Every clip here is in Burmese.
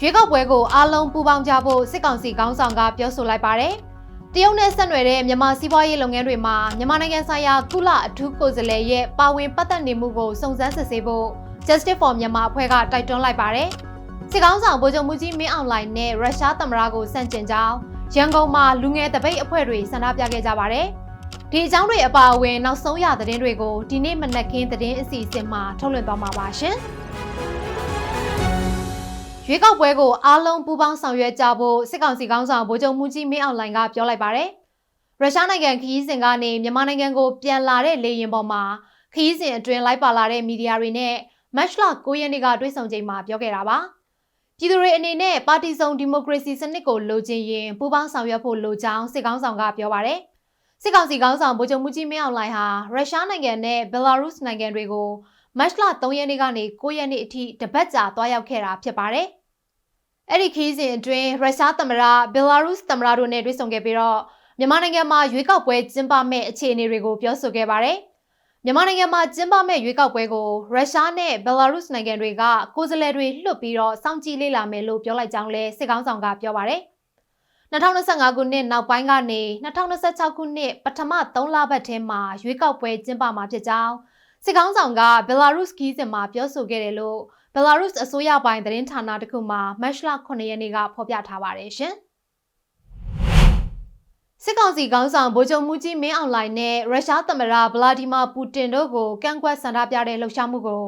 ရွေးကောက်ပွဲကိုအားလုံးပူးပေါင်းကြဖို့စစ်ကောင်စီခေါင်းဆောင်ကပြောဆိုလိုက်ပါတယ်။တရုတ်နဲ့ဆက်နွယ်တဲ့မြန်မာစီးပွားရေးလုပ်ငန်းတွေမှာမြန်မာနိုင်ငံဆိုင်ရာကုလအထူးကိုယ်စားလှယ်ရဲ့ပါဝင်ပတ်သက်နေမှုကိုစုံစမ်းစစ်ဆေးဖို့ Justice for Myanmar အဖွဲ့ကတိုက်တွန်းလိုက်ပါတယ်။စစ်ကောင်ဆောင်ဗိုလ်ချုပ်မှုကြီးမင်းအောင်လှိုင်နဲ့ရုရှားသမ္မတကိုစန့်ကျင်ကြောင်းရန်ကုန်မှာလူငယ်တပိတ်အဖွဲ့တွေဆန္ဒပြခဲ့ကြပါတယ်။ဒီအကြောင်းတွေအပါအဝင် နောက်ဆုံးရသတင်းတွေကိုဒီနေ့မနက်ခင်းသတင်းအစီအစဉ်မှာထုတ်လွှင့်သွားမှာပါရှင်။ ရွေးကောက်ပွဲကိုအားလုံးပူးပေါင်းဆောင်ရွက်ကြဖို့စစ်ကောင်စီခေါင်းဆောင်ဗိုလ်ချုပ်မှုကြီးမင်းအောင်လှိုင်ကပြောလိုက်ပါတယ်။ရုရှားနိုင်ငံခရီးစဉ်ကနေမြန်မာနိုင်ငံကိုပြန်လာတဲ့လေယာဉ်ပေါ်မှာခရီးစဉ်အတွင်းလိုက်ပါလာတဲ့မီဒီယာတွေနဲ့မတ်လ9ရက်နေ့ကတွေ့ဆုံချိန်မှာပြောခဲ့တာပါ။ပြည်သူတွေအနေနဲ့ပါတီစုံဒီမိုကရေစီစနစ်ကိုလိုချင်ရင်ပူးပေါင်းဆောင်ရွက်ဖို့လိုကြောင်းစစ်ကောင်ဆောင်ကပြောပါတယ်။စစ်ကောင်စီခေါင်းဆောင်ဗိုလ်ချုပ်မှုကြီးမင်းအောင်လှိုင်ဟာရုရှားနိုင်ငံနဲ့ဘယ်လာရုစ်နိုင်ငံတွေကိုမတ်လ3ရက်နေ့ကနေ9ရက်နေ့အထိတပတ်ကြာတွားရောက်ခဲ့တာဖြစ်ပါတယ်။ အဲ့ဒီခီးစဉ်အတွင်းရုရှားသမ္မတဘယ်လာရုစ်သမ္မတတို့နဲ့တွေ့ဆုံခဲ့ပြီးတော့မြန်မာနိုင်ငံမှာရွေးကောက်ပွဲကျင်းပမဲ့အခြေအနေတွေကိုပြောဆိုခဲ့ပါတယ်။မြန်မာနိုင်ငံမှာကျင်းပမဲ့ရွေးကောက်ပွဲကိုရုရှားနဲ့ဘယ်လာရုစ်နိုင်ငံတွေကကိုယ်စားလှယ်တွေလွှတ်ပြီးတော့စောင့်ကြည့်လေ့လာမယ်လို့ပြောလိုက်ကြောင်းလဲစစ်ကောင်ဆောင်ကပြောပါတယ်။2025ခုနှစ်နောက်ပိုင်းကနေ2026ခုနှစ်ပထမ3လပတ်ထဲမှာရွေးကောက်ပွဲကျင်းပမှာဖြစ်ကြောင်း စစ်ကောင်ဆောင်ကဘယ်လာရုစ်ခီးစဉ်မှာပြောဆိုခဲ့တယ်လို့ဘယ်လာရုစ်အစိုးရပိုင်းသတင်းဌာနတစ်ခုမှာမတ်လ9ရက်နေ့ကဖော်ပြထားပါတယ်ရှင်။စစ်ကောင်စီခေါင်းဆောင်ဗိုလ်ချုပ်မှုကြီးမင်းအောင်လှိုင်နဲ့ရုရှားသမ္မတဗလာဒီမာပူတင်တို့ကိုကန့်ကွက်ဆန္ဒပြတဲ့လှုပ်ရှားမှုကို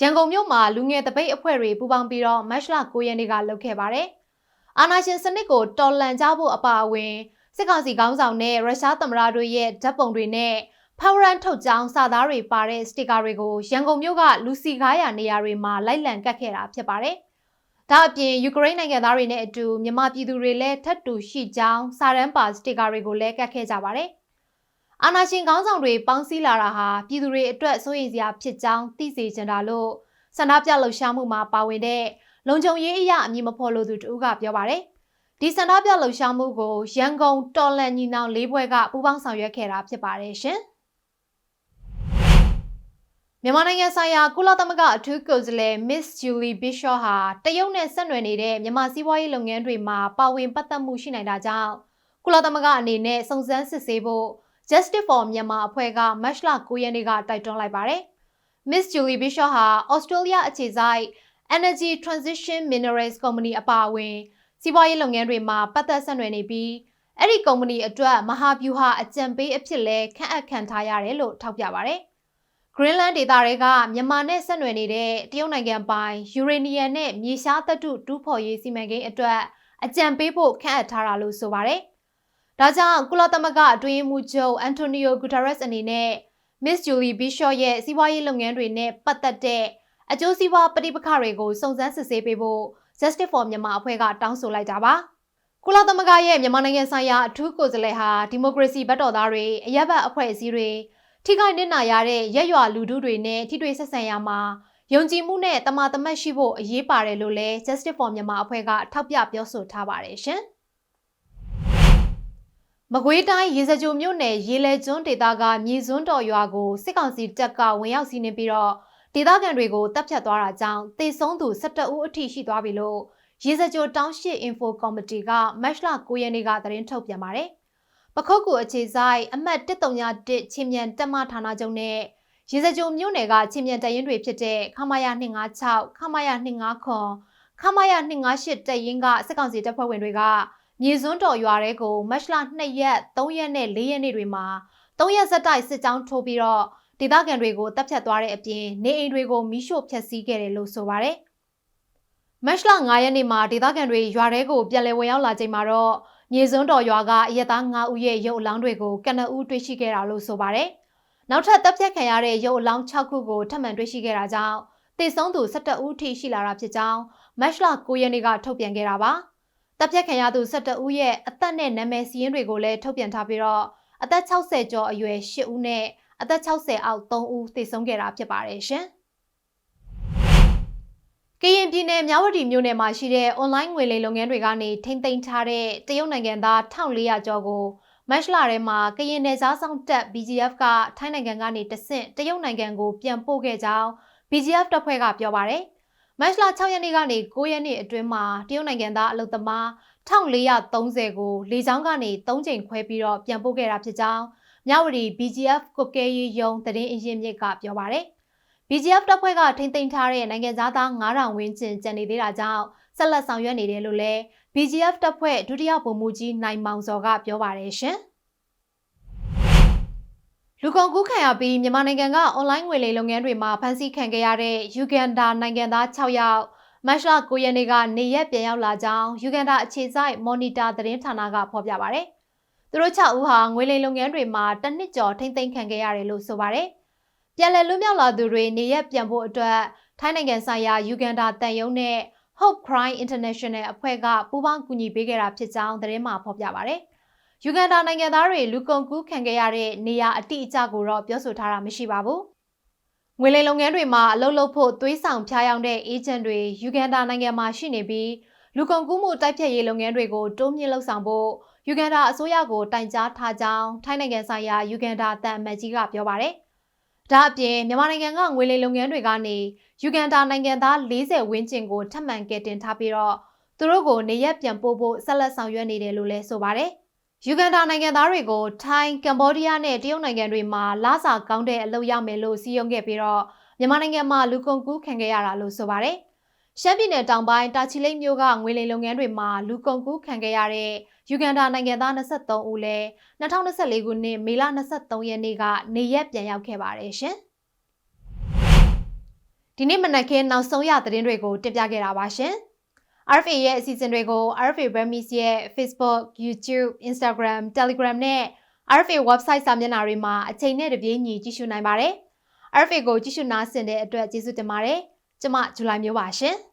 ရန်ကုန်မြို့မှာလူငယ်တပိတ်အဖွဲ့တွေပူးပေါင်းပြီးတော့မတ်လ9ရက်နေ့ကလုပ်ခဲ့ပါတယ်။အာဏာရှင်စနစ်ကိုတော်လှန်ကြဖို့အပါအဝင်စစ်ကောင်စီခေါင်းဆောင်နဲ့ရုရှားသမ္မတတို့ရဲ့ဓာတ်ပုံတွေနဲ့ ဖောက်ရန်ထုတ်ကြောင်းစာသားတွေပါတဲ့စတစ်ကာတွေကိုရန်ကုန်မြို့ကလူစီကားရနေရာတွေမှာလိုက်လံကတ်ခဲ့တာဖြစ်ပါတယ်။ဒါအပြင်ယူကရိန်းနိုင်ငံသားတွေနဲ့အတူမြန်မာပြည်သူတွေလည်းထပ်တူရှိကြောင်းစာရန်ပါစတစ်ကာတွေကိုလည်းကတ်ခဲ့ကြပါတယ်။အာနာရှင်ခေါင်းဆောင်တွေပေါင်းစည်းလာတာဟာပြည်သူတွေအတွက်စိုးရိမ်စရာဖြစ်ကြောင်းသိစေချင်တာလို့ဆန္ဒပြလှုပ်ရှားမှုမှာပါဝင်တဲ့လုံခြုံရေးအရာအမည်မဖော်လို့သူတူကပြောပါတယ်။ဒီဆန္ဒပြလှုပ်ရှားမှုကိုရန်ကုန်တော်လန်ညီနောင်လေးဘွဲကပူးပေါင်းဆောင်ရွက်ခဲ့တာဖြစ်ပါတယ်ရှင်။ မြန်မာနိုင်ငံဆိုင်ရာကုလသမဂ္ဂအထူးကိုယ်စားလှယ် Miss Julie Bishop ဟာတရုတ်နဲ့ဆက်နွယ်နေတဲ့မြန်မာစီးပွားရေးလုပ်ငန်းတွေမှာပါဝင်ပတ်သက်မှုရှိနိုင်တာကြောင့်ကုလသမဂ္ဂအနေနဲ့စုံစမ်းစစ်ဆေးဖို့ Justice for Myanmar အဖွဲ့ကမတ်လ9ရက်နေ့ကတိုက်တွန်းလိုက်ပါတယ်။ Miss Julie Bishop ဟာ Australia အခြေစိုက် Energy Transition Minerals Company အပါအဝင်စီးပွားရေးလုပ်ငန်းတွေမှာပတ်သက်ဆက်နွယ်နေပြီးအဲ့ဒီကုမ္ပဏီအတွက်မဟာဗျူဟာအကြံပေးအဖြစ်လဲခန့်အပ်ခံထားရတယ်လို့ထောက်ပြပါတယ်။ Greenland ဒေသတွေကမြန်မာနဲ့ဆက်နွယ်နေတဲ့တရုတ်နိုင်ငံပိုင်ယူရေနီယံနဲ့မြေရှားသတ္တုတူးဖော်ရေးစီမံကိန်းအတွက်အကြံပေးဖို့ခန့်အပ်ထားတာလို့ဆိုပါတယ်။ဒါကြောင့်ကုလသမဂ္ဂအတွင်းမှုချုပ်အန်တိုနီယိုဂူတာရက်စ်အနေနဲ့ Miss Julie Bishop ရဲ့စီးပွားရေးလုပ်ငန်းတွေနဲ့ပတ်သက်တဲ့အကျိုးစီးပွားပဋိပက္ခတွေကိုစုံစမ်းစစ်ဆေးပေးဖို့ Justice for Myanmar အဖွဲ့ကတောင်းဆိုလိုက်တာပါ။ကုလသမဂ္ဂရဲ့မြန်မာနိုင်ငံဆိုင်ရာအထူးကိုယ်စားလှယ်ဟာဒီမိုကရေစီဘက်တော်သားတွေအရက်ဘတ်အဖွဲ့အစည်းတွေ ထိခိုက်နစ်နာရတဲ့ရက်ရွာလူထုတွေနဲ့ထိတွေ့ဆက်ဆံရမှာယုံကြည်မှုနဲ့တမာတမတ်ရှိဖို့အရေးပါတယ်လို့လည်း Justice for Myanmar အဖွဲ့ကထောက်ပြပြောဆိုထားပါတယ်ရှင်။မကွေးတိုင်းရေစကြိုမြို့နယ်ရေလဲကျွန်းဒေသကမြေစွန်းတော်ရွာကိုစစ်ကောင်စီတပ်ကဝင်ရောက်စီးနင်းပြီးတော့ဒေသခံတွေကိုတပ်ဖြတ်သွားတာကြောင့်တေဆုံးသူ12ဦးအထိရှိသွားပြီလို့ရေစကြိုတောင်းရှိ info committee ကမတ်လ9ရက်နေ့ကသတင်းထုတ်ပြန်ပါတယ်။ ပခုတ်ကူအခြေဆိုင်အမှတ်131ချင်းမြန်တက်မဌာနချုပ်နဲ့ရေစကြိုမြို့နယ်ကချင်းမြန်တရင်တွေဖြစ်တဲ့ခမာယာ256ခမာယာ259ခွန်ခမာယာ258တရင်ကစစ်ကောင်စီတပ်ဖွဲ့ဝင်တွေကမြေစွန်းတော်ရွာတဲကိုမတ်လ2ရက်3ရက်နဲ့4ရက်နေ့တွေမှာ3ရက်ဆက်တိုက်စစ်ကြောင်းထိုးပြီးတော့ဒေသခံတွေကိုတပ်ဖြတ်သွားတဲ့အပြင်နေအိမ်တွေကိုမိရှို့ဖျက်ဆီးခဲ့တယ်လို့ဆိုပါတယ်။မတ်လ9ရက်နေ့မှာဒေသခံတွေရွာတဲကိုပြန်လည်ဝင်ရောက်လာချိန်မှာတော့ မြေစွန်းတော်ရွာကအရက်သား9ဦးရဲ့ရုပ်အလောင်းတွေကိုကနဦးတွေ့ရှိခဲ့တာလို့ဆိုပါတယ်။နောက်ထပ်တပ်ဖြတ်ခံရတဲ့ရုပ်အလောင်း6ခုကိုထပ်မံတွေ့ရှိခဲ့တာကြောင့်တေဆုံးသူ17ဦးထိရှိလာတာဖြစ်ကြောင်းမတ်လ9ရက်နေ့ကထုတ်ပြန်ခဲ့တာပါ။တပ်ဖြတ်ခံရသူ17ဦးရဲ့အသက်နဲ့နာမည်စီးရင်တွေကိုလည်းထုတ်ပြန်ထားပြီးတော့အသက်60ကျော်အရွယ်10ဦးနဲ့အသက်60အောက်3ဦးသေဆုံးခဲ့တာဖြစ်ပါတယ်ရှင်။ ကရင်ပြည်နယ်မြဝတီမြို့နယ်မှာရှိတဲ့ online ငွေလိမ်လုပ်ငန်းတွေကနေထိမ့်သိမ်းထားတဲ့တရုတ်နိုင်ငံသား1400ကျော်ကိုမတ်လထဲမှာကရင်နယ်စားဆောင်တပ် BGF ကထိုင်းနိုင်ငံကနေတဆင့်တရုတ်နိုင်ငံကိုပြန်ပို့ခဲ့ကြောင်း BGF တပ်ဖွဲ့ကပြောပါတယ်မတ်လ6ရက်နေ့ကနေ9ရက်နေ့အတွင်းမှာတရုတ်နိုင်ငံသားအလုပ်သမား1430ကိုလေကြောင်းကနေ3ကြိမ်ခွဲပြီးတော့ပြန်ပို့ခဲ့တာဖြစ်ကြောင်းမြဝတီ BGF ကုတ်ကဲရေးယုံသတင်းအရင်းမြစ်ကပြောပါရယ် BGF တပ်ဖွဲ့ကထိမ့်သိမ်းထားတဲ့နိုင်ငံသားသား9000ဝန်းကျင်ကျန်နေသေးတာကြောင့်ဆက်လက်ဆောင်ရွက်နေတယ်လို့လည်း BGF တပ်ဖွဲ့ဒုတိယဗိုလ်မှူးကြီးနိုင်မောင်စောကပြောပါရယ်ရှင်လူကုန်ကူးခံရပြီးမြန်မာနိုင်ငံကအွန်လိုင်းငွေလိမ်လုပ်ငန်းတွေမှာဖမ်းဆီးခံခဲ့ရတဲ့ယူဂန်ဒါနိုင်ငံသား6ယောက်မတ်လ9ရက်နေ့ကနေရက်ပြန်ရောက်လာကြောင်းယူဂန်ဒါအခြေစိုက်မော်နီတာသတင်းဌာနကဖော်ပြပါရယ်သူတို့6ဦးဟာငွေလိမ်လုပ်ငန်းတွေမှာတစ်နှစ်ကျော်ထိမ့်သိမ်းခံခဲ့ရတယ်လို့ဆိုပါရယ် ပြန်လည်လွတ်မြောက်လာသူတွေနေရက်ပြန်ဖို့အတွက်ထိုင်းနိုင်ငံဆိုင်ရာယူဂန်ဒါတန်ယုံနဲ့ Hope Crime International အဖွဲ့ကပူးပေါင်းကူညီပေးခဲ့တာဖြစ်ကြောင်းသတင်းမှာဖော်ပြပါရယ်ယူဂန်ဒါနိုင်ငံသားတွေလူကုန်ကူးခံခဲ့ရတဲ့နေရာအတိအကျကိုတော့ပြောဆိုထားတာမရှိပါဘူး။ငွေလိမ်လုပ်ငန်းတွေမှာအလုပ်လုပ်ဖို့သွေးဆောင်ဖျားယောင်းတဲ့အေဂျင့်တွေယူဂန်ဒါနိုင်ငံမှာရှိနေပြီးလူကုန်ကူးမှုတိုက်ဖြတ်ရေးလုပ်ငန်းတွေကိုတိုးမြင့်လှုပ်ဆောင်ဖို့ယူဂန်ဒါအစိုးရကိုတိုင်ကြားထားကြောင်းထိုင်းနိုင်ငံဆိုင်ရာယူဂန်ဒါတန်အမတ်ကြီးကပြောပါရယ်။ ဒါအပြင်မြန်မာနိုင်ငံကငွေလိမ်လုပ်ငန်းတွေကနေယူဂန်ဒါနိုင်ငံသား40ဝန်းကျင်ကိုထပ်မံကယ်တင်ထားပြီးတော့သူတို့ကိုနေရက်ပြန်ပို့ဖို့ဆက်လက်ဆောင်ရွက်နေတယ်လို့လည်းဆိုပါရယ်။ယူဂန်ဒါနိုင်ငံသားတွေကိုထိုင်း၊ကမ်ဘောဒီးယားနဲ့တရုတ်နိုင်ငံတွေမှာလစာကောင်းတဲ့အလုပ်ရမယ်လို့စီရင်ခဲ့ပြီးတော့မြန်မာနိုင်ငံမှာလူကုန်ကူးခံခဲ့ရတာလို့ဆိုပါတယ်။ ရှမ်းပြည်နယ်တောင်ပိုင်းတာချီလိတ်မြို့ကငွေလိမ်လုပ်ငန်းတွေမှာလူကုန်ကူးခံခဲ့ရတဲ့ယူဂန်ဒါနိုင်ငံသား23ဦးလည်း2024ခုနှစ်မေလ23ရက်နေ့ကနေရက်ပြန်ရောက်ခဲ့ပါတယ်ရှင်။ဒီနေ့မနက်ခင်းနောက်ဆုံးရသတင်းတွေကိုတင်ပြခဲ့တာပါရှင်။ RFA ရဲ့အစီအစဉ်တွေကို RFA Burmese ရဲ့ Facebook, YouTube, Instagram, Telegram နဲ့ RFA website စာမျက်နှာတွေမှာအချိန်နဲ့တပြေးညီကြည့်ရှုနိုင်ပါတယ်။ RFA ကိုကြည့်ရှုနားဆင်တဲ့အတွက်ကျေးဇူးတင်ပါတယ်။ ကျွန်မဇူလိုင်မျိုးပါရှင်။